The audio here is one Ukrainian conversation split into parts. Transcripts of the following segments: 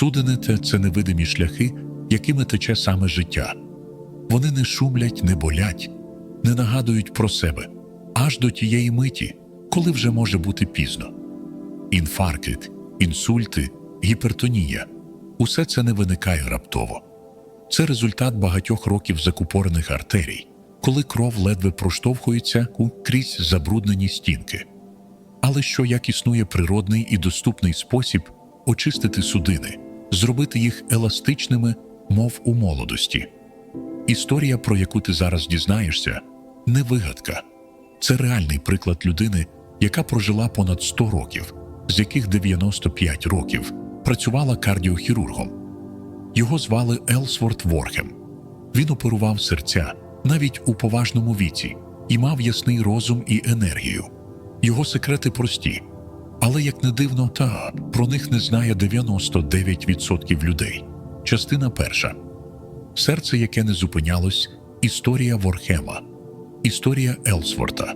Судини це, це невидимі шляхи, якими тече саме життя. Вони не шумлять, не болять, не нагадують про себе аж до тієї миті, коли вже може бути пізно. Інфаркт, інсульти, гіпертонія усе це не виникає раптово. Це результат багатьох років закупорених артерій, коли кров ледве проштовхується крізь забруднені стінки. Але що як існує природний і доступний спосіб очистити судини, зробити їх еластичними, мов у молодості. Історія, про яку ти зараз дізнаєшся, не вигадка. Це реальний приклад людини, яка прожила понад 100 років, з яких 95 років працювала кардіохірургом. Його звали Елсворт Ворхем. Він оперував серця навіть у поважному віці і мав ясний розум і енергію. Його секрети прості, але як не дивно, та про них не знає 99% людей. Частина перша серце, яке не зупинялось, історія Ворхема, історія Елсворта.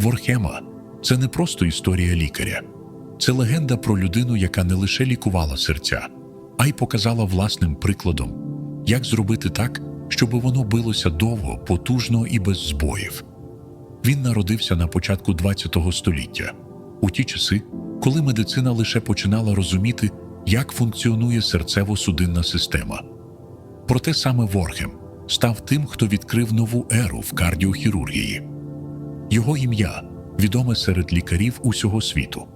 Ворхема це не просто історія лікаря, це легенда про людину, яка не лише лікувала серця, а й показала власним прикладом, як зробити так, щоб воно билося довго, потужно і без збоїв. Він народився на початку ХХ століття, у ті часи, коли медицина лише починала розуміти, як функціонує серцево-судинна система. Проте саме Ворхем став тим, хто відкрив нову еру в кардіохірургії. Його ім'я відоме серед лікарів усього світу.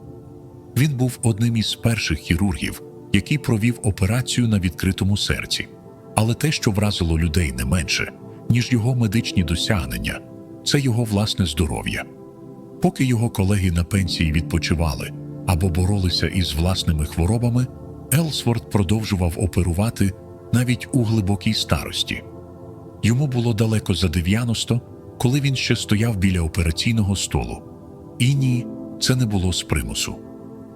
Він був одним із перших хірургів, який провів операцію на відкритому серці. Але те, що вразило людей не менше, ніж його медичні досягнення, це його власне здоров'я. Поки його колеги на пенсії відпочивали або боролися із власними хворобами, Елсворт продовжував оперувати навіть у глибокій старості. Йому було далеко за 90, коли він ще стояв біля операційного столу. І ні, це не було з примусу.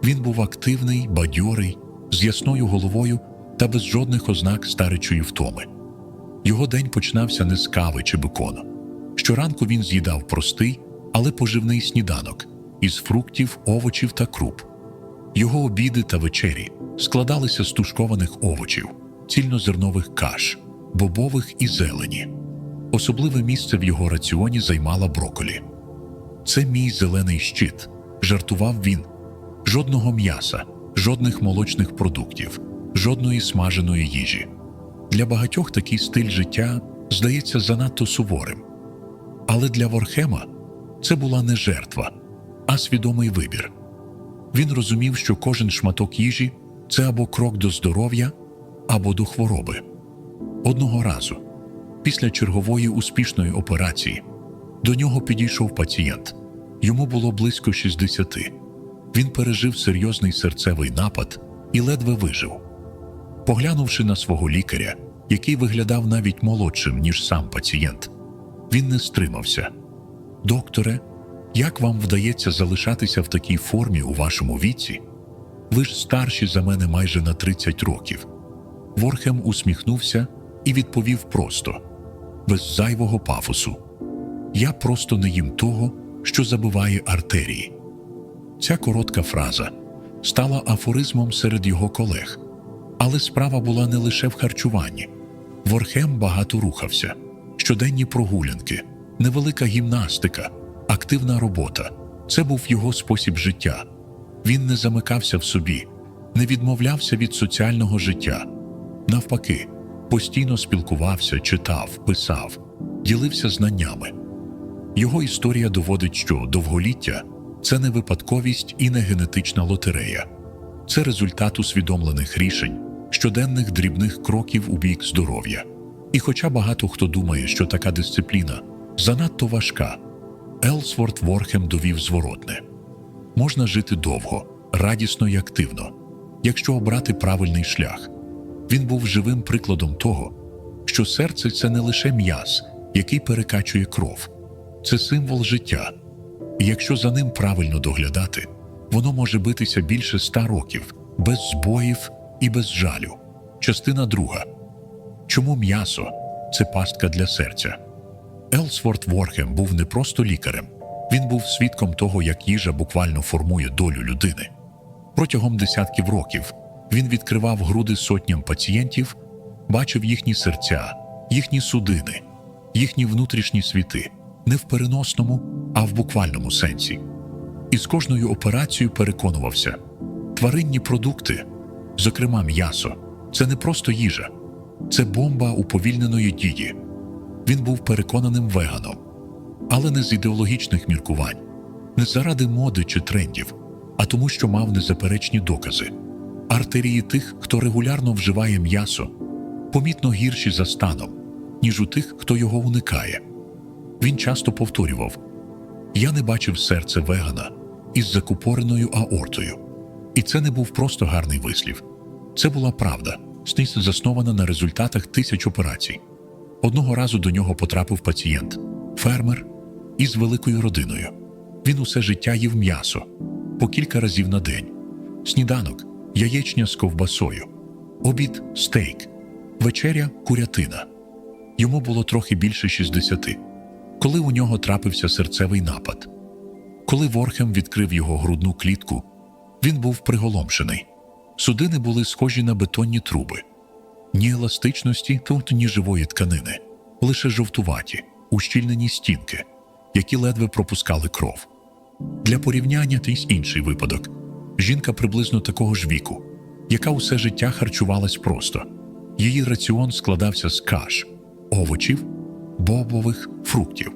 Він був активний, бадьорий, з ясною головою та без жодних ознак старечої втоми. Його день починався не з кави чи бекону. Щоранку він з'їдав простий, але поживний сніданок із фруктів, овочів та круп. Його обіди та вечері складалися з тушкованих овочів, цільнозернових каш, бобових і зелені. Особливе місце в його раціоні займала броколі. Це мій зелений щит, жартував він. Жодного м'яса, жодних молочних продуктів, жодної смаженої їжі. Для багатьох такий стиль життя здається занадто суворим. Але для Ворхема це була не жертва, а свідомий вибір. Він розумів, що кожен шматок їжі це або крок до здоров'я, або до хвороби. Одного разу, після чергової успішної операції, до нього підійшов пацієнт. Йому було близько 60. Він пережив серйозний серцевий напад і ледве вижив. Поглянувши на свого лікаря, який виглядав навіть молодшим, ніж сам пацієнт, він не стримався. Докторе, як вам вдається залишатися в такій формі у вашому віці? Ви ж старші за мене майже на 30 років. Ворхем усміхнувся і відповів просто, без зайвого пафосу. Я просто не їм того, що забиває артерії. Ця коротка фраза стала афоризмом серед його колег. Але справа була не лише в харчуванні. Ворхем багато рухався, щоденні прогулянки, невелика гімнастика, активна робота це був його спосіб життя. Він не замикався в собі, не відмовлявся від соціального життя. Навпаки, постійно спілкувався, читав, писав, ділився знаннями. Його історія доводить, що довголіття це не випадковість і не генетична лотерея, це результат усвідомлених рішень, щоденних дрібних кроків у бік здоров'я. І хоча багато хто думає, що така дисципліна занадто важка, Елсворт Ворхем довів зворотне можна жити довго, радісно і активно, якщо обрати правильний шлях. Він був живим прикладом того, що серце це не лише м'яз, який перекачує кров, це символ життя. І якщо за ним правильно доглядати, воно може битися більше ста років, без збоїв і без жалю. Частина друга. Чому м'ясо це пастка для серця? Елсворт Ворхем був не просто лікарем, він був свідком того, як їжа буквально формує долю людини. Протягом десятків років Він відкривав груди сотням пацієнтів, бачив їхні серця, їхні судини, їхні внутрішні світи, не в переносному, а в буквальному сенсі. І з кожною операцією переконувався: тваринні продукти, зокрема м'ясо, це не просто їжа, це бомба уповільненої дії. Він був переконаним веганом, але не з ідеологічних міркувань, не заради моди чи трендів, а тому, що мав незаперечні докази. Артерії тих, хто регулярно вживає м'ясо, помітно гірші за станом, ніж у тих, хто його уникає. Він часто повторював: Я не бачив серце вегана із закупореною аортою. І це не був просто гарний вислів. Це була правда, снись заснована на результатах тисяч операцій. Одного разу до нього потрапив пацієнт, фермер із великою родиною. Він усе життя їв м'ясо по кілька разів на день. Сніданок, яєчня з ковбасою, обід стейк, вечеря курятина. Йому було трохи більше 60, коли у нього трапився серцевий напад. Коли Ворхем відкрив його грудну клітку, він був приголомшений. Судини були схожі на бетонні труби, ні еластичності, тут ні живої тканини, лише жовтуваті, ущільнені стінки, які ледве пропускали кров. Для порівняння й інший випадок жінка приблизно такого ж віку, яка усе життя харчувалась просто. Її раціон складався з каш, овочів, бобових, фруктів.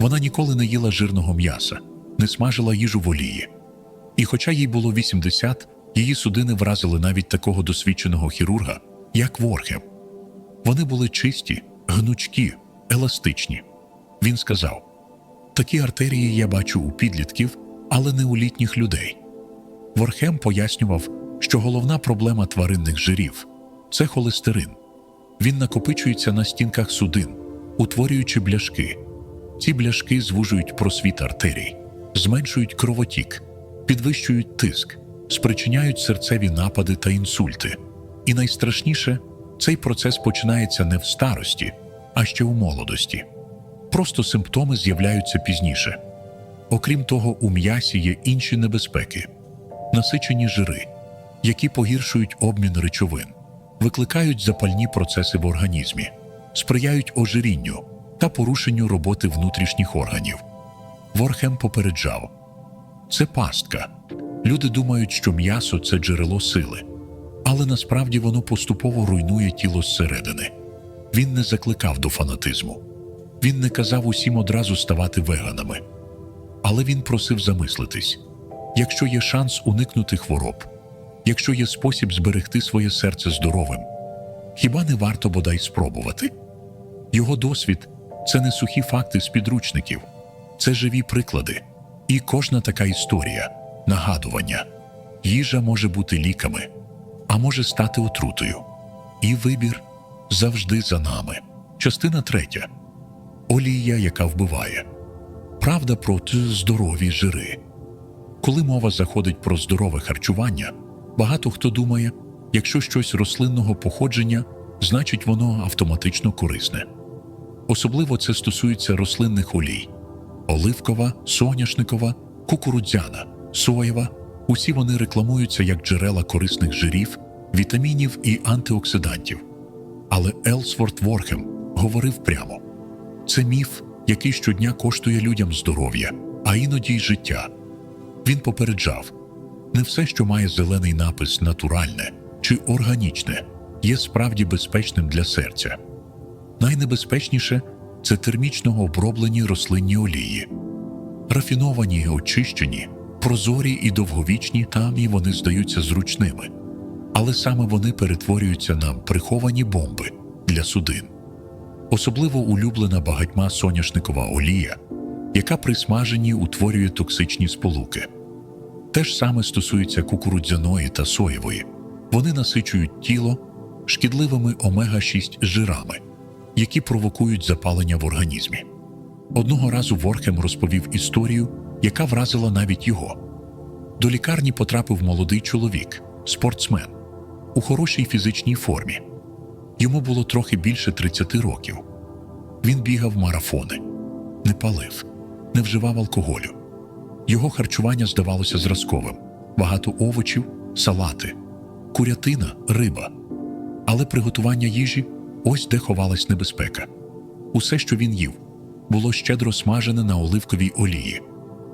Вона ніколи не їла жирного м'яса, не смажила їжу в олії. І хоча їй було 80, її судини вразили навіть такого досвідченого хірурга, як Ворхем. Вони були чисті, гнучкі, еластичні. Він сказав: такі артерії я бачу у підлітків, але не у літніх людей. Ворхем пояснював, що головна проблема тваринних жирів це холестерин. Він накопичується на стінках судин, утворюючи бляшки. Ці бляшки звужують просвіт артерій, зменшують кровотік, підвищують тиск, спричиняють серцеві напади та інсульти. І найстрашніше, цей процес починається не в старості, а ще у молодості. Просто симптоми з'являються пізніше. Окрім того, у м'ясі є інші небезпеки, насичені жири, які погіршують обмін речовин, викликають запальні процеси в організмі, сприяють ожирінню та порушенню роботи внутрішніх органів. Ворхем попереджав: це пастка. Люди думають, що м'ясо це джерело сили, але насправді воно поступово руйнує тіло зсередини. Він не закликав до фанатизму. Він не казав усім одразу ставати веганами. Але він просив замислитись: якщо є шанс уникнути хвороб, якщо є спосіб зберегти своє серце здоровим, хіба не варто бодай спробувати? Його досвід це не сухі факти з підручників, це живі приклади. І кожна така історія нагадування. Їжа може бути ліками, а може стати отрутою. І вибір завжди за нами. Частина третя олія, яка вбиває. Правда про здорові жири. Коли мова заходить про здорове харчування, багато хто думає, якщо щось рослинного походження, значить воно автоматично корисне. Особливо це стосується рослинних олій: оливкова, соняшникова, кукурудзяна, соєва. Усі вони рекламуються як джерела корисних жирів, вітамінів і антиоксидантів. Але Елсворт Ворхем говорив прямо: це міф, який щодня коштує людям здоров'я, а іноді й життя. Він попереджав: не все, що має зелений напис натуральне чи органічне, є справді безпечним для серця. Найнебезпечніше це термічно оброблені рослинні олії. Рафіновані, очищені, прозорі і довговічні там і вони здаються зручними. Але саме вони перетворюються на приховані бомби для судин. Особливо улюблена багатьма соняшникова олія, яка при смаженні утворює токсичні сполуки. Те ж саме стосується кукурудзяної та соєвої. Вони насичують тіло шкідливими омега-6 жирами, які провокують запалення в організмі. Одного разу Ворхем розповів історію, яка вразила навіть його. До лікарні потрапив молодий чоловік, спортсмен, у хорошій фізичній формі. Йому було трохи більше 30 років. Він бігав марафони, не палив, не вживав алкоголю. Його харчування здавалося зразковим: багато овочів, салати, курятина, риба. Але приготування їжі ось де ховалась небезпека. Усе, що він їв, було щедро смажене на оливковій олії,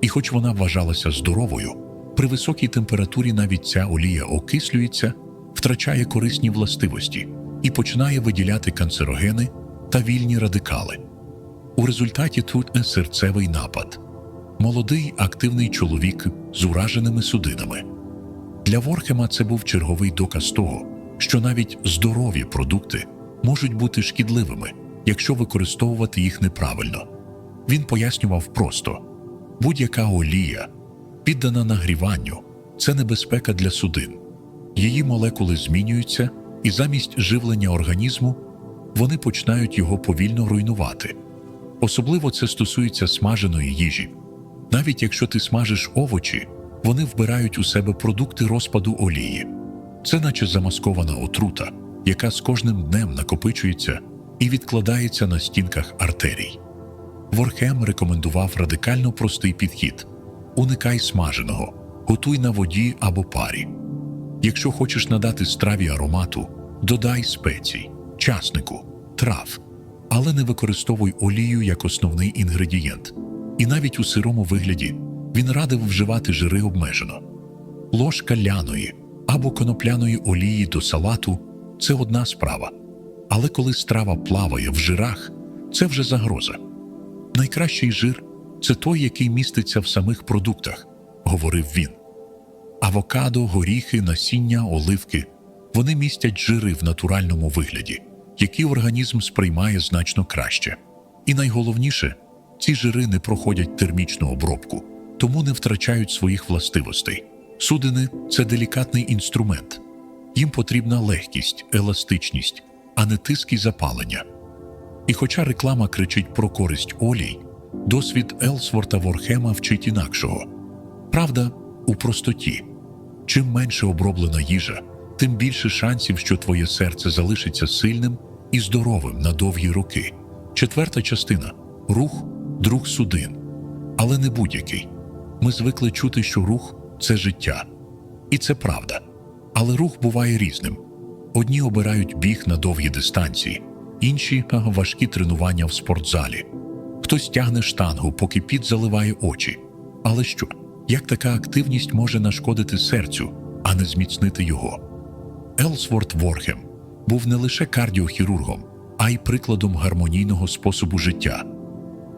і хоч вона вважалася здоровою, при високій температурі навіть ця олія окислюється, втрачає корисні властивості і починає виділяти канцерогени та вільні радикали. У результаті тут серцевий напад. Молодий активний чоловік з ураженими судинами. Для Ворхема це був черговий доказ того, що навіть здорові продукти можуть бути шкідливими, якщо використовувати їх неправильно. Він пояснював просто: будь-яка олія, піддана нагріванню, це небезпека для судин. Її молекули змінюються, і замість живлення організму вони починають його повільно руйнувати. Особливо це стосується смаженої їжі. Навіть якщо ти смажиш овочі, вони вбирають у себе продукти розпаду олії. Це наче замаскована отрута, яка з кожним днем накопичується і відкладається на стінках артерій. Ворхем рекомендував радикально простий підхід: уникай смаженого, готуй на воді або парі. Якщо хочеш надати страві аромату, додай спецій, часнику, трав, але не використовуй олію як основний інгредієнт. І навіть у сирому вигляді він радив вживати жири обмежено. Ложка ляної або конопляної олії до салату це одна справа. Але коли страва плаває в жирах, це вже загроза. Найкращий жир це той, який міститься в самих продуктах, говорив він. Авокадо, горіхи, насіння, оливки вони містять жири в натуральному вигляді, які організм сприймає значно краще. І найголовніше, ці жири не проходять термічну обробку, тому не втрачають своїх властивостей. Судини це делікатний інструмент. Їм потрібна легкість, еластичність, а не тиск і запалення. І хоча реклама кричить про користь олій, досвід Елсворта Ворхема вчить інакшого. Правда у простоті. Чим менше оброблена їжа, тим більше шансів, що твоє серце залишиться сильним і здоровим на довгі роки. Четверта частина рух, друг судин. Але не будь-який. Ми звикли чути, що рух це життя. І це правда. Але рух буває різним. Одні обирають біг на довгі дистанції, інші важкі тренування в спортзалі. Хтось тягне штангу, поки піт заливає очі. Але що? Як така активність може нашкодити серцю, а не зміцнити його? Елсворт Ворхем був не лише кардіохірургом, а й прикладом гармонійного способу життя.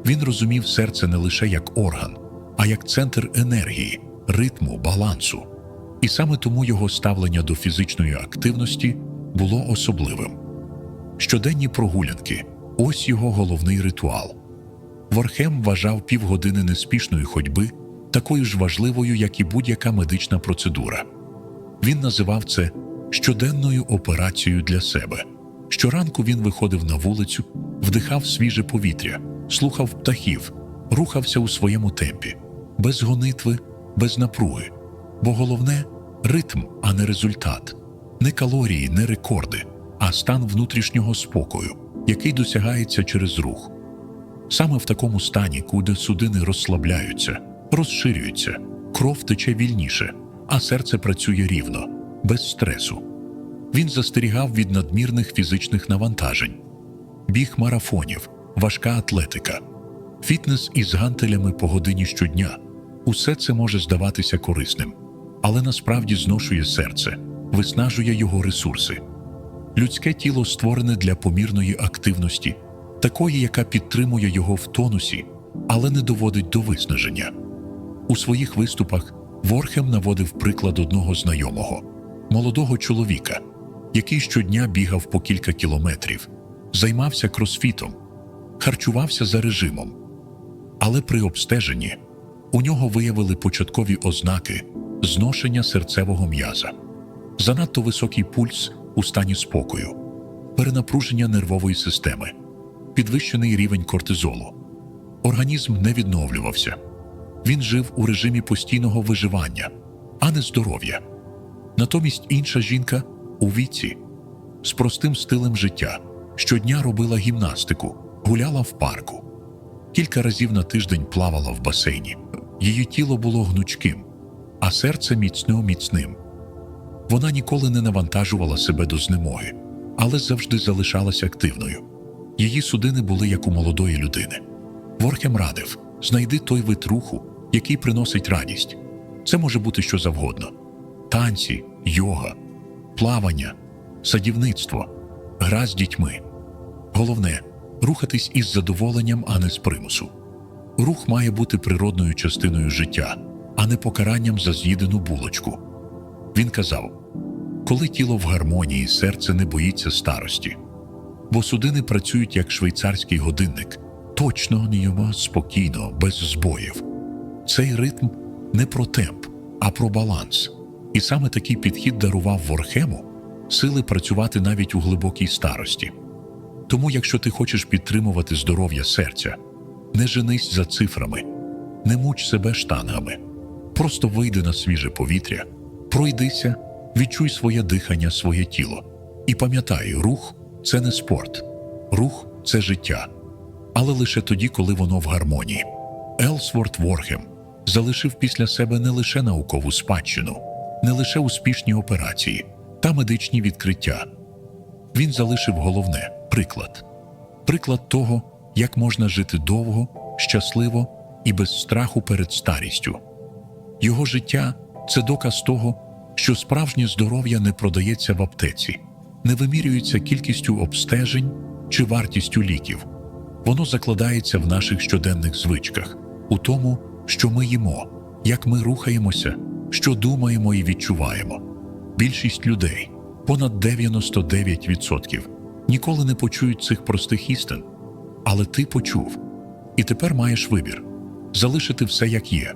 Він розумів серце не лише як орган, а як центр енергії, ритму, балансу. І саме тому його ставлення до фізичної активності було особливим. Щоденні прогулянки ось його головний ритуал. Ворхем вважав півгодини неспішної ходьби такою ж важливою, як і будь-яка медична процедура. Він називав це щоденною операцією для себе. Щоранку він виходив на вулицю, вдихав свіже повітря, слухав птахів, рухався у своєму темпі, без гонитви, без напруги. Бо головне ритм, а не результат, не калорії, не рекорди, а стан внутрішнього спокою, який досягається через рух. Саме в такому стані, куди судини розслабляються, розширюються, кров тече вільніше, а серце працює рівно, без стресу. Він застерігав від надмірних фізичних навантажень, біг марафонів, важка атлетика, фітнес із гантелями по годині щодня. Усе це може здаватися корисним, але насправді зношує серце, виснажує його ресурси. Людське тіло створене для помірної активності, такої, яка підтримує його в тонусі, але не доводить до виснаження. У своїх виступах Ворхем наводив приклад одного знайомого, молодого чоловіка, який щодня бігав по кілька кілометрів, займався кросфітом, харчувався за режимом. Але при обстеженні у нього виявили початкові ознаки зношення серцевого м'яза, занадто високий пульс у стані спокою, перенапруження нервової системи, підвищений рівень кортизолу. Організм не відновлювався. Він жив у режимі постійного виживання, а не здоров'я. Натомість інша жінка у віці з простим стилем життя щодня робила гімнастику, гуляла в парку, кілька разів на тиждень плавала в басейні. Її тіло було гнучким, а серце міцно міцним. Вона ніколи не навантажувала себе до знемоги, але завжди залишалася активною. Її судини були як у молодої людини. Ворхем радив: знайди той вид руху, який приносить радість. Це може бути що завгодно: танці, йога, плавання, садівництво, гра з дітьми. Головне рухатись із задоволенням, а не з примусу. Рух має бути природною частиною життя, а не покаранням за з'їдену булочку. Він казав: коли тіло в гармонії, серце не боїться старості, бо судини працюють як швейцарський годинник, точно ніємо спокійно, без збоїв. Цей ритм не про темп, а про баланс. І саме такий підхід дарував Ворхему сили працювати навіть у глибокій старості. Тому, якщо ти хочеш підтримувати здоров'я серця, не женись за цифрами, не муч себе штангами, просто вийди на свіже повітря, пройдися, відчуй своє дихання, своє тіло. І пам'ятай, рух це не спорт, рух це життя, але лише тоді, коли воно в гармонії. Елсворт Ворхем залишив після себе не лише наукову спадщину, не лише успішні операції та медичні відкриття. Він залишив головне приклад приклад того, як можна жити довго, щасливо і без страху перед старістю. Його життя це доказ того, що справжнє здоров'я не продається в аптеці, не вимірюється кількістю обстежень чи вартістю ліків. Воно закладається в наших щоденних звичках, у тому, що ми їмо, як ми рухаємося, що думаємо і відчуваємо. Більшість людей, понад 99%, ніколи не почують цих простих істин. Але ти почув, і тепер маєш вибір залишити все як є,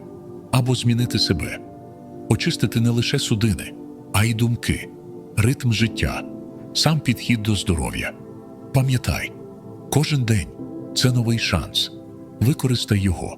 або змінити себе, очистити не лише судини, а й думки, ритм життя, сам підхід до здоров'я. Пам'ятай, кожен день це новий шанс. Використай його.